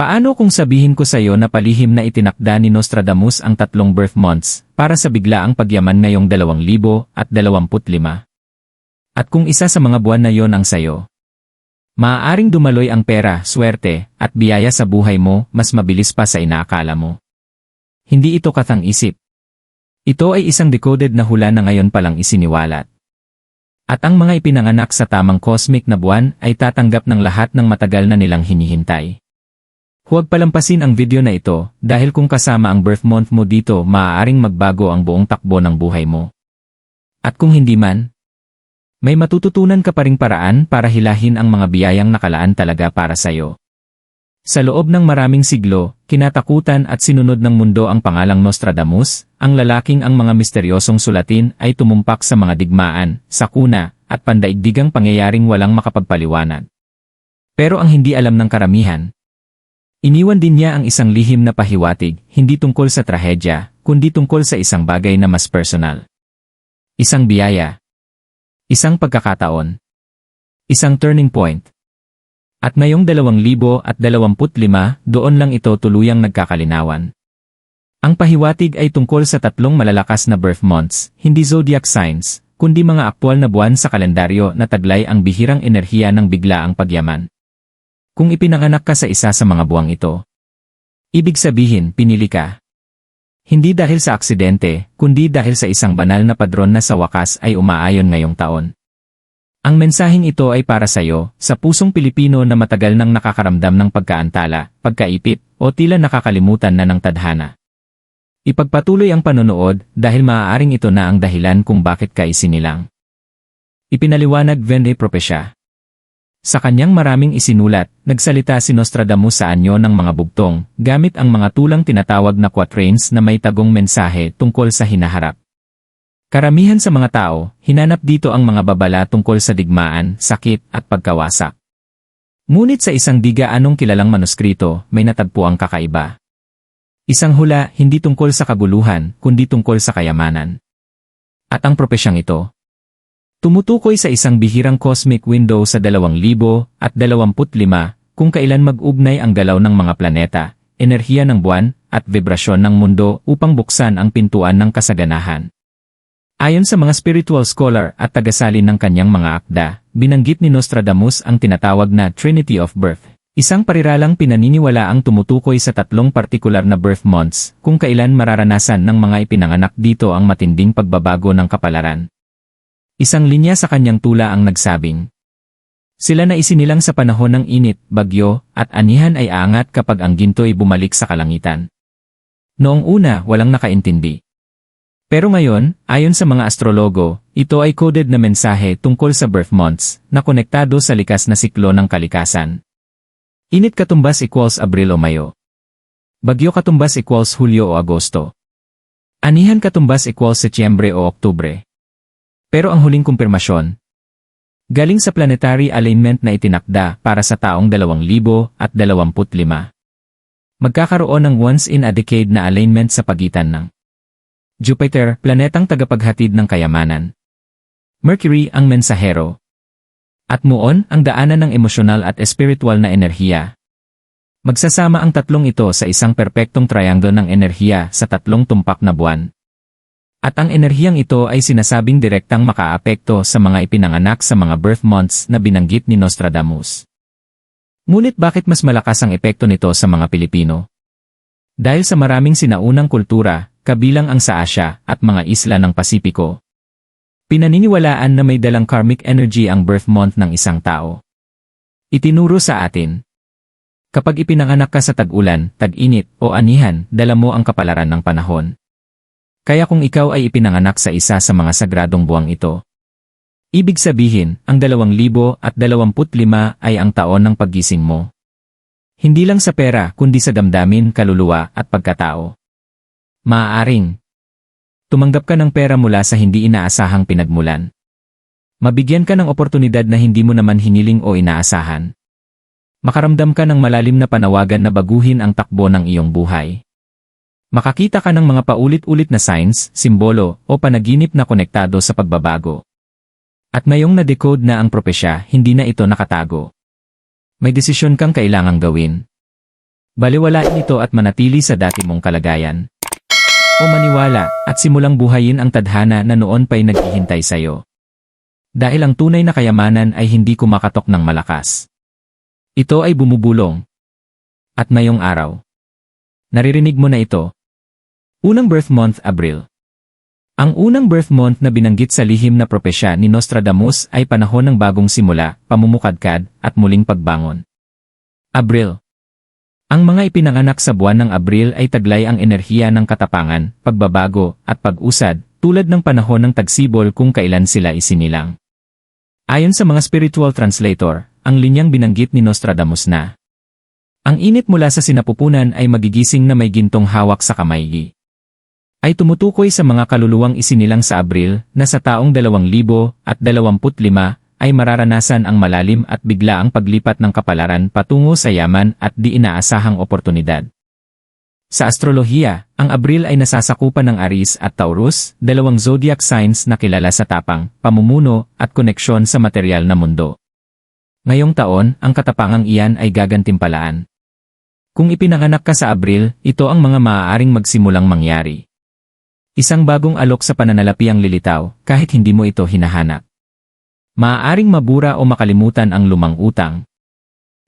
Paano kung sabihin ko sa iyo na palihim na itinakda ni Nostradamus ang tatlong birth months para sa biglaang pagyaman ngayong 2025? At kung isa sa mga buwan na yon ang sayo, maaaring dumaloy ang pera, swerte, at biyaya sa buhay mo mas mabilis pa sa inaakala mo. Hindi ito katang isip. Ito ay isang decoded na hula na ngayon palang isiniwalat. At ang mga ipinanganak sa tamang cosmic na buwan ay tatanggap ng lahat ng matagal na nilang hinihintay. Huwag palampasin ang video na ito dahil kung kasama ang birth month mo dito maaaring magbago ang buong takbo ng buhay mo. At kung hindi man, may matututunan ka pa ring paraan para hilahin ang mga biyayang nakalaan talaga para sa'yo. Sa loob ng maraming siglo, kinatakutan at sinunod ng mundo ang pangalang Nostradamus, ang lalaking ang mga misteryosong sulatin ay tumumpak sa mga digmaan, sakuna, at pandaigdigang pangyayaring walang makapagpaliwanag. Pero ang hindi alam ng karamihan, Iniwan din niya ang isang lihim na pahiwatig, hindi tungkol sa trahedya, kundi tungkol sa isang bagay na mas personal. Isang biyaya. Isang pagkakataon. Isang turning point. At ngayong 2025, doon lang ito tuluyang nagkakalinawan. Ang pahiwatig ay tungkol sa tatlong malalakas na birth months, hindi zodiac signs, kundi mga aktwal na buwan sa kalendaryo na taglay ang bihirang enerhiya ng biglaang pagyaman. Kung ipinanganak ka sa isa sa mga buwang ito, ibig sabihin pinili ka. Hindi dahil sa aksidente, kundi dahil sa isang banal na padron na sa wakas ay umaayon ngayong taon. Ang mensaheng ito ay para sa iyo, sa pusong Pilipino na matagal nang nakakaramdam ng pagkaantala, pagkaipit, o tila nakakalimutan na ng tadhana. Ipagpatuloy ang panonood dahil maaaring ito na ang dahilan kung bakit ka isinilang. Ipinaliwanag Vende Propesya sa kanyang maraming isinulat, nagsalita si Nostradamus sa anyo ng mga bugtong, gamit ang mga tulang tinatawag na quatrains na may tagong mensahe tungkol sa hinaharap. Karamihan sa mga tao, hinanap dito ang mga babala tungkol sa digmaan, sakit, at pagkawasak. Ngunit sa isang di gaanong kilalang manuskrito, may natagpo ang kakaiba. Isang hula hindi tungkol sa kaguluhan, kundi tungkol sa kayamanan. At ang propesyang ito, Tumutukoy sa isang bihirang cosmic window sa 2025 kung kailan mag-ugnay ang galaw ng mga planeta, enerhiya ng buwan, at vibrasyon ng mundo upang buksan ang pintuan ng kasaganahan. Ayon sa mga spiritual scholar at tagasalin ng kanyang mga akda, binanggit ni Nostradamus ang tinatawag na Trinity of Birth. Isang pariralang pinaniniwala ang tumutukoy sa tatlong partikular na birth months kung kailan mararanasan ng mga ipinanganak dito ang matinding pagbabago ng kapalaran. Isang linya sa kanyang tula ang nagsabing, Sila na isinilang sa panahon ng init, bagyo, at anihan ay aangat kapag ang ginto'y bumalik sa kalangitan. Noong una, walang nakaintindi. Pero ngayon, ayon sa mga astrologo, ito ay coded na mensahe tungkol sa birth months na konektado sa likas na siklo ng kalikasan. Init katumbas equals Abril o Mayo. Bagyo katumbas equals Hulyo o Agosto. Anihan katumbas equals Setyembre o Oktubre. Pero ang huling kumpirmasyon, galing sa planetary alignment na itinakda para sa taong 2025. Magkakaroon ng once-in-a-decade na alignment sa pagitan ng Jupiter, planetang tagapaghatid ng kayamanan. Mercury ang mensahero. At muon ang daanan ng emosyonal at espiritual na enerhiya. Magsasama ang tatlong ito sa isang perpektong triangle ng enerhiya sa tatlong tumpak na buwan. At ang enerhiyang ito ay sinasabing direktang makaapekto sa mga ipinanganak sa mga birth months na binanggit ni Nostradamus. Ngunit bakit mas malakas ang epekto nito sa mga Pilipino? Dahil sa maraming sinaunang kultura, kabilang ang sa Asya at mga isla ng Pasipiko. Pinaniniwalaan na may dalang karmic energy ang birth month ng isang tao. Itinuro sa atin. Kapag ipinanganak ka sa tag-ulan, tag-init, o anihan, dala mo ang kapalaran ng panahon. Kaya kung ikaw ay ipinanganak sa isa sa mga sagradong buwang ito, ibig sabihin, ang 2025 ay ang taon ng paggising mo. Hindi lang sa pera kundi sa damdamin, kaluluwa at pagkatao. Maaaring tumanggap ka ng pera mula sa hindi inaasahang pinagmulan. Mabigyan ka ng oportunidad na hindi mo naman hiniling o inaasahan. Makaramdam ka ng malalim na panawagan na baguhin ang takbo ng iyong buhay. Makakita ka ng mga paulit-ulit na signs, simbolo, o panaginip na konektado sa pagbabago. At ngayong na-decode na ang propesya, hindi na ito nakatago. May desisyon kang kailangang gawin. Baliwalain ito at manatili sa dati mong kalagayan. O maniwala at simulang buhayin ang tadhana na noon pa'y naghihintay sa'yo. Dahil ang tunay na kayamanan ay hindi kumakatok ng malakas. Ito ay bumubulong. At ngayong araw. Naririnig mo na ito. Unang birth month Abril. Ang unang birth month na binanggit sa lihim na propesya ni Nostradamus ay panahon ng bagong simula, pamumukadkad, at muling pagbangon. Abril. Ang mga ipinanganak sa buwan ng Abril ay taglay ang enerhiya ng katapangan, pagbabago, at pag-usad, tulad ng panahon ng tagsibol kung kailan sila isinilang. Ayon sa mga spiritual translator, ang linyang binanggit ni Nostradamus na ang init mula sa sinapupunan ay magigising na may gintong hawak sa kamay ay tumutukoy sa mga kaluluwang isinilang sa Abril na sa taong 2025 ay mararanasan ang malalim at biglaang paglipat ng kapalaran patungo sa yaman at di inaasahang oportunidad. Sa astrolohiya, ang Abril ay nasasakupan ng Aries at Taurus, dalawang zodiac signs na kilala sa tapang, pamumuno, at koneksyon sa material na mundo. Ngayong taon, ang katapangang iyan ay gagantimpalaan. Kung ipinanganak ka sa Abril, ito ang mga maaaring magsimulang mangyari. Isang bagong alok sa pananalapi ang lilitaw, kahit hindi mo ito hinahanap. Maaaring mabura o makalimutan ang lumang utang.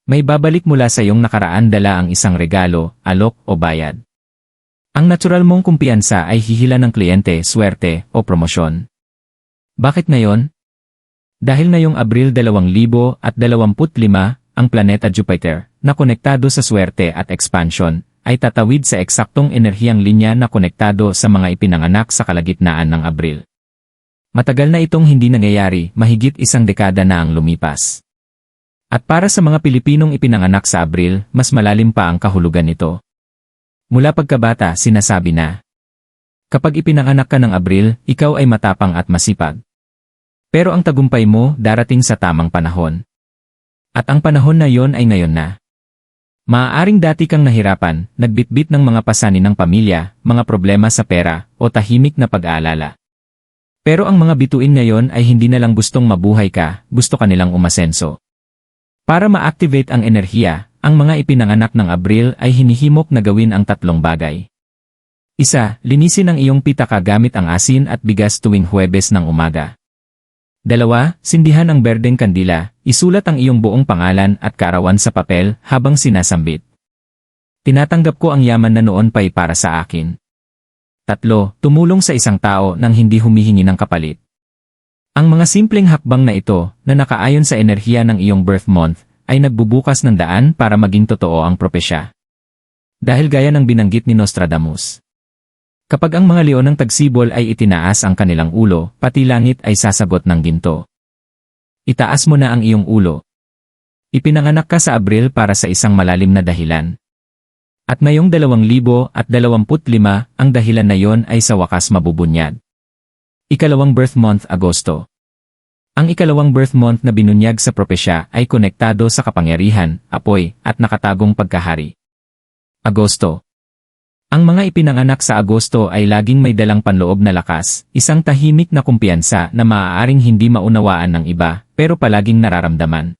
May babalik mula sa iyong nakaraan dala ang isang regalo, alok o bayad. Ang natural mong kumpiyansa ay hihila ng kliyente, swerte o promosyon. Bakit ngayon? Dahil ngayong Abril 2025, ang planeta Jupiter, na konektado sa swerte at expansion, ay tatawid sa eksaktong enerhiyang linya na konektado sa mga ipinanganak sa kalagitnaan ng Abril. Matagal na itong hindi nangyayari, mahigit isang dekada na ang lumipas. At para sa mga Pilipinong ipinanganak sa Abril, mas malalim pa ang kahulugan nito. Mula pagkabata, sinasabi na, Kapag ipinanganak ka ng Abril, ikaw ay matapang at masipag. Pero ang tagumpay mo darating sa tamang panahon. At ang panahon na yon ay ngayon na. Maaaring dati kang nahirapan, nagbitbit ng mga pasanin ng pamilya, mga problema sa pera, o tahimik na pag-aalala. Pero ang mga bituin ngayon ay hindi na lang gustong mabuhay ka, gusto ka nilang umasenso. Para ma-activate ang enerhiya, ang mga ipinanganak ng Abril ay hinihimok na gawin ang tatlong bagay. Isa, linisin ang iyong pitaka gamit ang asin at bigas tuwing Huwebes ng umaga. Dalawa, sindihan ang berdeng kandila, isulat ang iyong buong pangalan at kaarawan sa papel habang sinasambit. Tinatanggap ko ang yaman na noon pa'y para sa akin. Tatlo, tumulong sa isang tao nang hindi humihingi ng kapalit. Ang mga simpleng hakbang na ito, na nakaayon sa enerhiya ng iyong birth month, ay nagbubukas ng daan para maging totoo ang propesya. Dahil gaya ng binanggit ni Nostradamus. Kapag ang mga leon ng tagsibol ay itinaas ang kanilang ulo, pati langit ay sasagot ng ginto. Itaas mo na ang iyong ulo. Ipinanganak ka sa Abril para sa isang malalim na dahilan. At ngayong 2025, ang dahilan na yon ay sa wakas mabubunyag. Ikalawang birth month Agosto. Ang ikalawang birth month na binunyag sa propesya ay konektado sa kapangyarihan, apoy, at nakatagong pagkahari. Agosto. Ang mga ipinanganak sa Agosto ay laging may dalang panloob na lakas, isang tahimik na kumpiyansa na maaaring hindi maunawaan ng iba, pero palaging nararamdaman.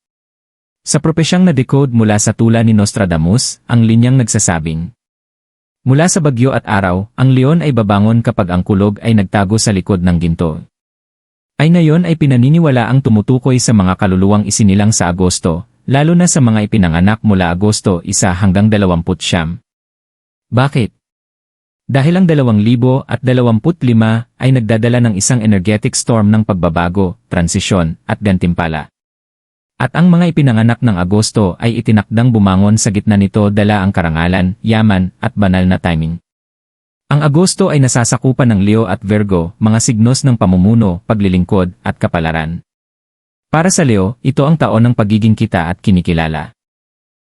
Sa propesyang na-decode mula sa tula ni Nostradamus, ang linyang nagsasabing, Mula sa bagyo at araw, ang leon ay babangon kapag ang kulog ay nagtago sa likod ng ginto. Ay ngayon ay pinaniniwala ang tumutukoy sa mga kaluluwang isinilang sa Agosto, lalo na sa mga ipinanganak mula Agosto 1 hanggang 20 siyam. Bakit? Dahil ang 2025 ay nagdadala ng isang energetic storm ng pagbabago, transisyon, at gantimpala. At ang mga ipinanganak ng Agosto ay itinakdang bumangon sa gitna nito dala ang karangalan, yaman, at banal na timing. Ang Agosto ay nasasakupan ng Leo at Virgo, mga signos ng pamumuno, paglilingkod, at kapalaran. Para sa Leo, ito ang taon ng pagiging kita at kinikilala.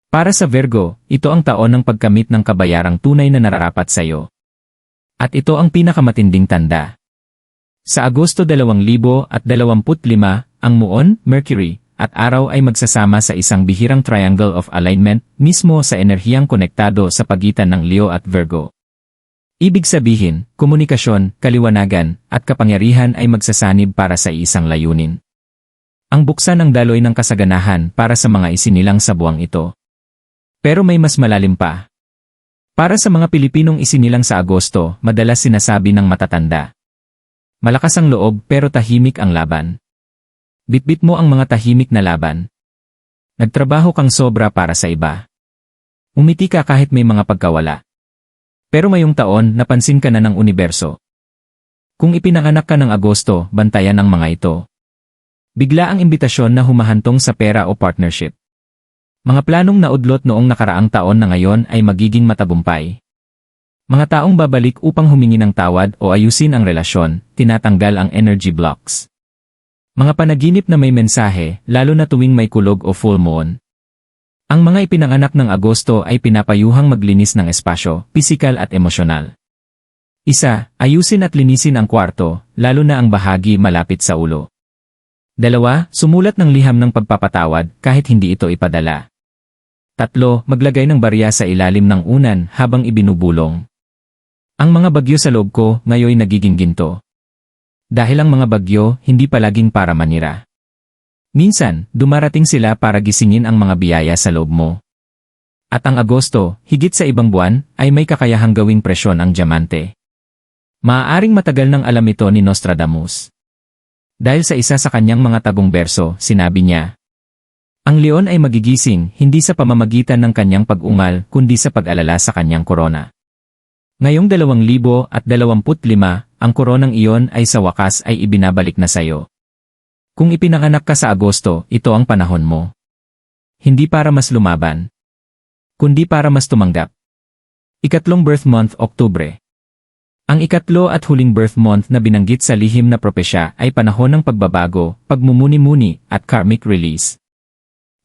Para sa Virgo, ito ang taon ng pagkamit ng kabayarang tunay na nararapat sa iyo. At ito ang pinakamatinding tanda. Sa Agosto 2025, ang muon, Mercury, at araw ay magsasama sa isang bihirang triangle of alignment mismo sa enerhiyang konektado sa pagitan ng Leo at Virgo. Ibig sabihin, komunikasyon, kaliwanagan, at kapangyarihan ay magsasanib para sa isang layunin. Ang buksan ng daloy ng kasaganahan para sa mga isinilang sa buwang ito. Pero may mas malalim pa. Para sa mga Pilipinong isinilang sa Agosto, madalas sinasabi ng matatanda. Malakas ang loob pero tahimik ang laban. Bitbit mo ang mga tahimik na laban. Nagtrabaho kang sobra para sa iba. Umiti ka kahit may mga pagkawala. Pero mayong taon, napansin ka na ng universo. Kung ipinanganak ka ng Agosto, bantayan ang mga ito. Bigla ang imbitasyon na humahantong sa pera o partnership. Mga planong naudlot noong nakaraang taon na ngayon ay magiging matagumpay. Mga taong babalik upang humingi ng tawad o ayusin ang relasyon, tinatanggal ang energy blocks. Mga panaginip na may mensahe, lalo na tuwing may kulog o full moon. Ang mga ipinanganak ng Agosto ay pinapayuhang maglinis ng espasyo, pisikal at emosyonal. Isa, ayusin at linisin ang kwarto, lalo na ang bahagi malapit sa ulo. Dalawa, sumulat ng liham ng pagpapatawad kahit hindi ito ipadala. Tatlo, maglagay ng barya sa ilalim ng unan habang ibinubulong. Ang mga bagyo sa loob ko ngayoy nagiging ginto. Dahil ang mga bagyo hindi palaging para manira. Minsan, dumarating sila para gisingin ang mga biyaya sa loob mo. At ang Agosto, higit sa ibang buwan, ay may kakayahang gawing presyon ang diamante. Maaaring matagal nang alam ito ni Nostradamus. Dahil sa isa sa kanyang mga tagong berso, sinabi niya, Ang leon ay magigising hindi sa pamamagitan ng kanyang pag-ungal kundi sa pag-alala sa kanyang korona. Ngayong 2025, ang koronang iyon ay sa wakas ay ibinabalik na sayo. Kung ipinanganak ka sa Agosto, ito ang panahon mo. Hindi para mas lumaban, kundi para mas tumanggap. Ikatlong birth month, Oktubre. Ang ikatlo at huling birth month na binanggit sa lihim na propesya ay panahon ng pagbabago, pagmumuni-muni, at karmic release.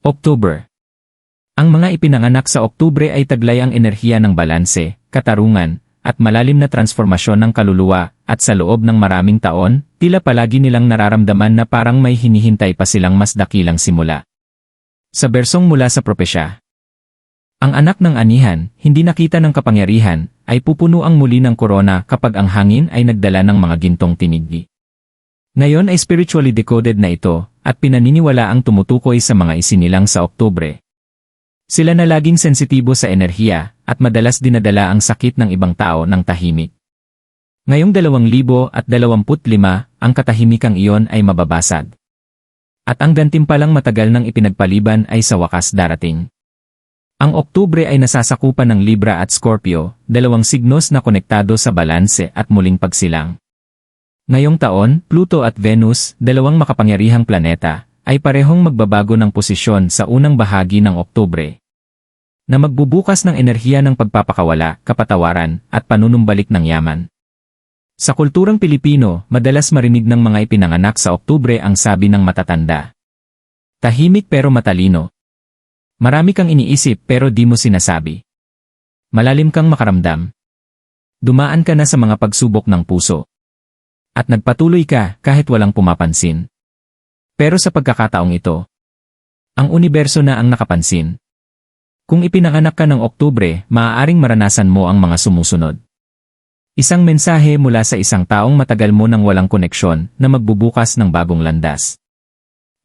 October. Ang mga ipinanganak sa Oktubre ay taglay ang enerhiya ng balanse, katarungan, at malalim na transformasyon ng kaluluwa, at sa loob ng maraming taon, tila palagi nilang nararamdaman na parang may hinihintay pa silang mas dakilang simula. Sa bersong mula sa propesya, ang anak ng anihan, hindi nakita ng kapangyarihan, ay pupuno ang muli ng korona kapag ang hangin ay nagdala ng mga gintong tinigi. Ngayon ay spiritually decoded na ito, at pinaniniwala ang tumutukoy sa mga isinilang sa Oktubre. Sila na laging sensitibo sa enerhiya, at madalas dinadala ang sakit ng ibang tao ng tahimik. Ngayong 2025, ang katahimikang iyon ay mababasag. At ang gantimpalang matagal ng ipinagpaliban ay sa wakas darating. Ang Oktubre ay nasasakupan ng Libra at Scorpio, dalawang signos na konektado sa balanse at muling pagsilang. Ngayong taon, Pluto at Venus, dalawang makapangyarihang planeta, ay parehong magbabago ng posisyon sa unang bahagi ng Oktubre. Na magbubukas ng enerhiya ng pagpapakawala, kapatawaran, at panunumbalik ng yaman. Sa kulturang Pilipino, madalas marinig ng mga ipinanganak sa Oktubre ang sabi ng matatanda. Tahimik pero matalino. Marami kang iniisip pero di mo sinasabi. Malalim kang makaramdam. Dumaan ka na sa mga pagsubok ng puso. At nagpatuloy ka kahit walang pumapansin. Pero sa pagkakataong ito, ang universo na ang nakapansin. Kung ipinanganak ka ng Oktubre, maaaring maranasan mo ang mga sumusunod. Isang mensahe mula sa isang taong matagal mo nang walang koneksyon na magbubukas ng bagong landas.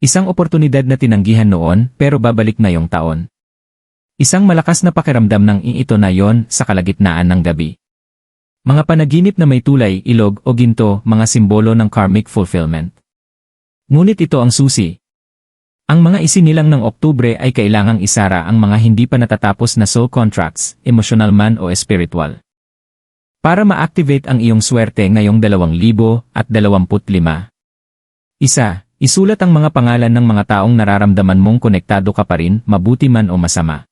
Isang oportunidad na tinanggihan noon pero babalik na yung taon. Isang malakas na pakiramdam ng iito na yon sa kalagitnaan ng gabi. Mga panaginip na may tulay, ilog o ginto, mga simbolo ng karmic fulfillment. Ngunit ito ang susi. Ang mga isinilang ng Oktubre ay kailangang isara ang mga hindi pa natatapos na soul contracts, emotional man o spiritual. Para ma-activate ang iyong swerte ngayong 2025. Isa, isulat ang mga pangalan ng mga taong nararamdaman mong konektado ka pa rin, mabuti man o masama.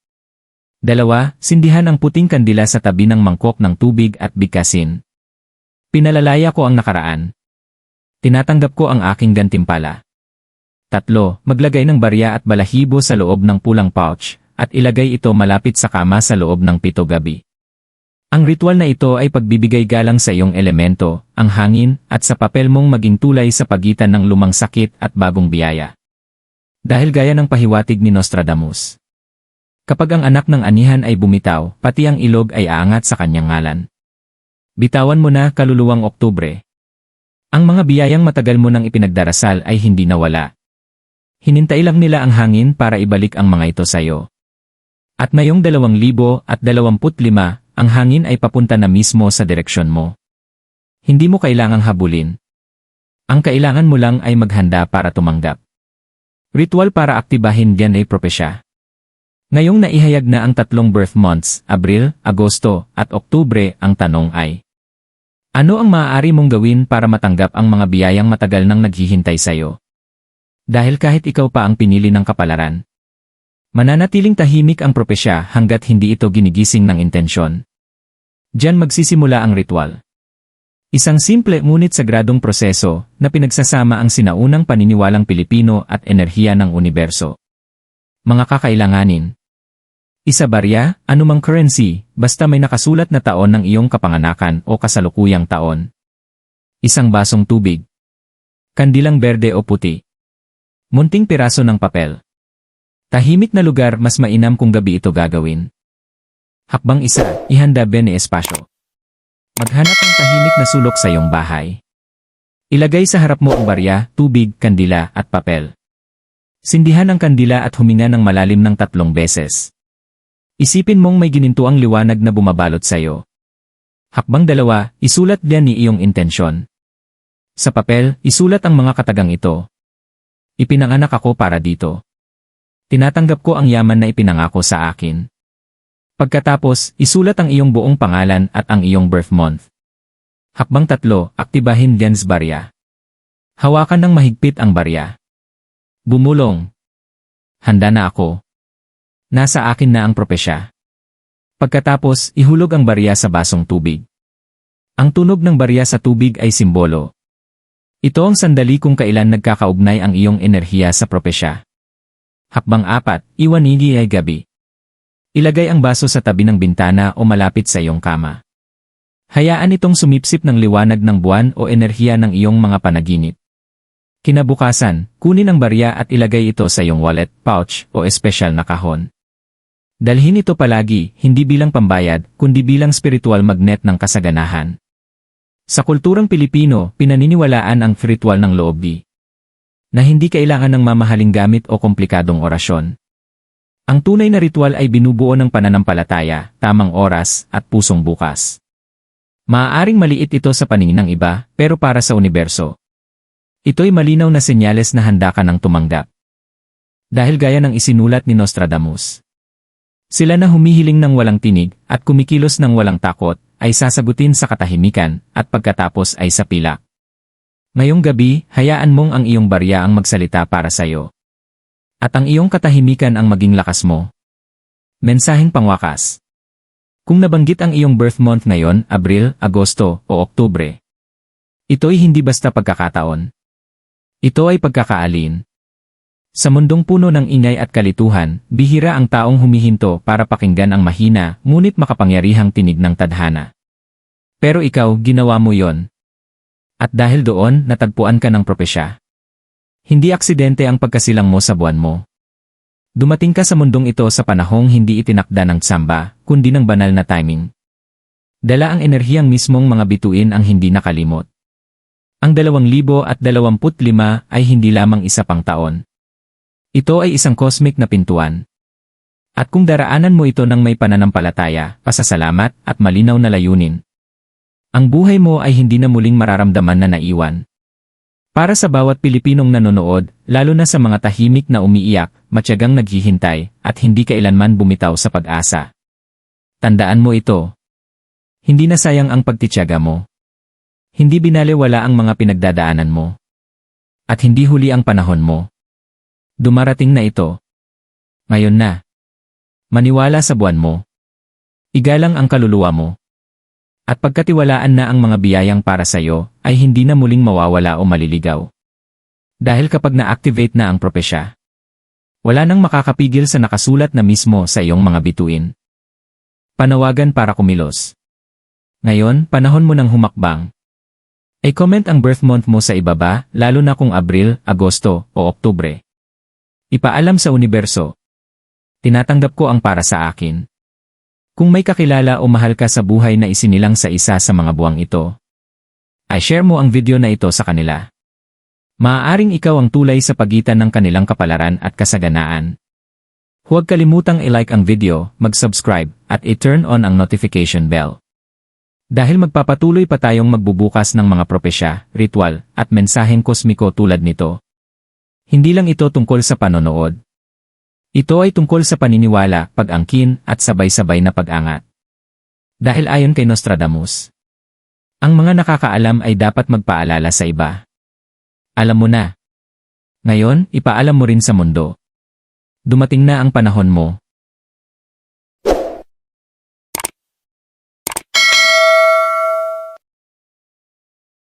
Dalawa, sindihan ang puting kandila sa tabi ng mangkok ng tubig at bigkasin. Pinalalaya ko ang nakaraan, Tinatanggap ko ang aking gantimpala. Tatlo, maglagay ng barya at balahibo sa loob ng pulang pouch, at ilagay ito malapit sa kama sa loob ng pito gabi. Ang ritual na ito ay pagbibigay galang sa iyong elemento, ang hangin, at sa papel mong maging tulay sa pagitan ng lumang sakit at bagong biyaya. Dahil gaya ng pahiwatig ni Nostradamus. Kapag ang anak ng anihan ay bumitaw, pati ang ilog ay aangat sa kanyang ngalan. Bitawan mo na kaluluwang Oktubre, ang mga biyayang matagal mo nang ipinagdarasal ay hindi nawala. Hinintay lang nila ang hangin para ibalik ang mga ito sa iyo. At ngayong 2025, ang hangin ay papunta na mismo sa direksyon mo. Hindi mo kailangang habulin. Ang kailangan mo lang ay maghanda para tumanggap. Ritual para aktibahin diyan ay propesya. Ngayong naihayag na ang tatlong birth months, Abril, Agosto, at Oktubre, ang tanong ay, Ano ang maaari mong gawin para matanggap ang mga biyayang matagal nang naghihintay sa'yo? Dahil kahit ikaw pa ang pinili ng kapalaran, mananatiling tahimik ang propesya hanggat hindi ito ginigising ng intensyon. Diyan magsisimula ang ritual. Isang simple ngunit sagradong proseso na pinagsasama ang sinaunang paniniwalang Pilipino at enerhiya ng universo. Mga kakailanganin. Isa barya, anumang currency, basta may nakasulat na taon ng iyong kapanganakan o kasalukuyang taon. Isang basong tubig. Kandilang berde o puti. Munting piraso ng papel. Tahimik na lugar mas mainam kung gabi ito gagawin. Hakbang isa, ihanda bene espasyo. Maghanap ng tahimik na sulok sa iyong bahay. Ilagay sa harap mo ang barya, tubig, kandila, at papel. Sindihan ang kandila at huminga ng malalim ng tatlong beses. Isipin mong may ginintuang liwanag na bumabalot sa iyo. Hakbang dalawa, isulat diyan ni iyong intensyon. Sa papel, isulat ang mga katagang ito. Ipinanganak ako para dito. Tinatanggap ko ang yaman na ipinangako sa akin. Pagkatapos, isulat ang iyong buong pangalan at ang iyong birth month. Hakbang tatlo, aktibahin Dens Barya. Hawakan ng mahigpit ang barya. Bumulong. Handa na ako. Nasa akin na ang propesya. Pagkatapos, ihulog ang barya sa basong tubig. Ang tunog ng barya sa tubig ay simbolo. Ito ang sandali kung kailan nagkakaugnay ang iyong enerhiya sa propesya. Hakbang apat, iwanigi ay gabi. Ilagay ang baso sa tabi ng bintana o malapit sa iyong kama. Hayaan itong sumipsip ng liwanag ng buwan o enerhiya ng iyong mga panaginip. Kinabukasan, kunin ang barya at ilagay ito sa iyong wallet, pouch, o espesyal na kahon. Dalhin ito palagi, hindi bilang pambayad, kundi bilang spiritual magnet ng kasaganahan. Sa kulturang Pilipino, pinaniniwalaan ang ritual ng loob na hindi kailangan ng mamahaling gamit o komplikadong orasyon. Ang tunay na ritual ay binubuo ng pananampalataya, tamang oras, at pusong bukas. Maaaring maliit ito sa paningin ng iba, pero para sa universo. Ito'y malinaw na senyales na handa ka ng tumanggap. Dahil gaya ng isinulat ni Nostradamus. Sila na humihiling ng walang tinig at kumikilos ng walang takot ay sasagutin sa katahimikan at pagkatapos ay sa pilak. Ngayong gabi, hayaan mong ang iyong barya ang magsalita para sa iyo. At ang iyong katahimikan ang maging lakas mo. Mensaheng pangwakas. Kung nabanggit ang iyong birth month ngayon, Abril, Agosto, o Oktubre. Ito'y hindi basta pagkakataon. Ito ay pagkakaalin. Sa mundong puno ng ingay at kalituhan, bihira ang taong humihinto para pakinggan ang mahina, ngunit makapangyarihang tinig ng tadhana. Pero ikaw, ginawa mo yon. At dahil doon, natagpuan ka ng propesya. Hindi aksidente ang pagkasilang mo sa buwan mo. Dumating ka sa mundong ito sa panahong hindi itinakda ng tsamba, kundi ng banal na timing. Dala ang enerhiyang mismong mga bituin ang hindi nakalimot. Ang 2025 ay hindi lamang isa pang taon. Ito ay isang cosmic na pintuan. At kung daraanan mo ito ng may pananampalataya, pasasalamat, at malinaw na layunin, ang buhay mo ay hindi na muling mararamdaman na naiwan. Para sa bawat Pilipinong nanonood, lalo na sa mga tahimik na umiiyak, matyagang naghihintay, at hindi kailanman bumitaw sa pag-asa. Tandaan mo ito. Hindi na sayang ang pagtityaga mo. Hindi binalewala ang mga pinagdadaanan mo. At hindi huli ang panahon mo. Dumarating na ito. Ngayon na. Maniwala sa buwan mo. Igalang ang kaluluwa mo. At pagkatiwalaan na ang mga biyayang para sa iyo, ay hindi na muling mawawala o maliligaw. Dahil kapag na-activate na ang propesya, wala nang makakapigil sa nakasulat na mismo sa iyong mga bituin. Panawagan para kumilos. Ngayon, panahon mo ng humakbang. I-comment ang birth month mo sa ibaba, lalo na kung Abril, Agosto, o Oktubre. Ipaalam sa universo. Tinatanggap ko ang para sa akin. Kung may kakilala o mahal ka sa buhay na isinilang sa isa sa mga buwang ito, ay share mo ang video na ito sa kanila. Maaaring ikaw ang tulay sa pagitan ng kanilang kapalaran at kasaganaan. Huwag kalimutang i-like ang video, mag-subscribe, at i-turn on ang notification bell. Dahil magpapatuloy pa tayong magbubukas ng mga propesya, ritual, at mensaheng kosmiko tulad nito. Hindi lang ito tungkol sa panonood. Ito ay tungkol sa paniniwala, pag-angkin, at sabay-sabay na pag-angat. Dahil ayon kay Nostradamus, ang mga nakakaalam ay dapat magpaalala sa iba. Alam mo na. Ngayon, ipaalam mo rin sa mundo. Dumating na ang panahon mo,